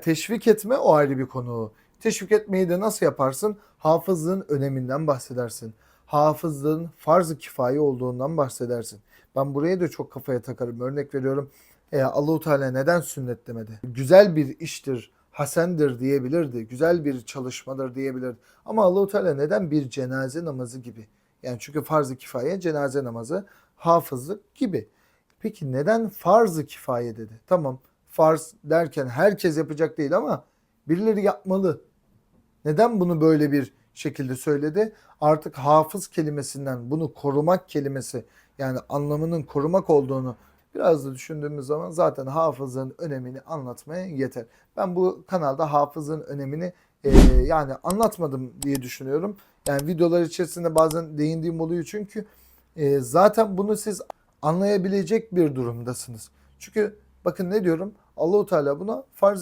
Teşvik etme o ayrı bir konu. Teşvik etmeyi de nasıl yaparsın? Hafızlığın öneminden bahsedersin. Hafızlığın farz-ı kifaye olduğundan bahsedersin. Ben buraya da çok kafaya takarım. Örnek veriyorum. E, Allahu Teala neden sünnet demedi? Güzel bir iştir, hasendir diyebilirdi. Güzel bir çalışmadır diyebilirdi. Ama Allahu Teala neden bir cenaze namazı gibi? Yani çünkü farz-ı kifaye cenaze namazı, hafızlık gibi. Peki neden farz-ı kifaye dedi? Tamam farz derken herkes yapacak değil ama birileri yapmalı. Neden bunu böyle bir şekilde söyledi? Artık hafız kelimesinden bunu korumak kelimesi yani anlamının korumak olduğunu biraz da düşündüğümüz zaman zaten hafızın önemini anlatmaya yeter. Ben bu kanalda hafızın önemini e, yani anlatmadım diye düşünüyorum. Yani videolar içerisinde bazen değindiğim oluyor çünkü e, zaten bunu siz anlayabilecek bir durumdasınız. Çünkü bakın ne diyorum? Allahu Teala buna farz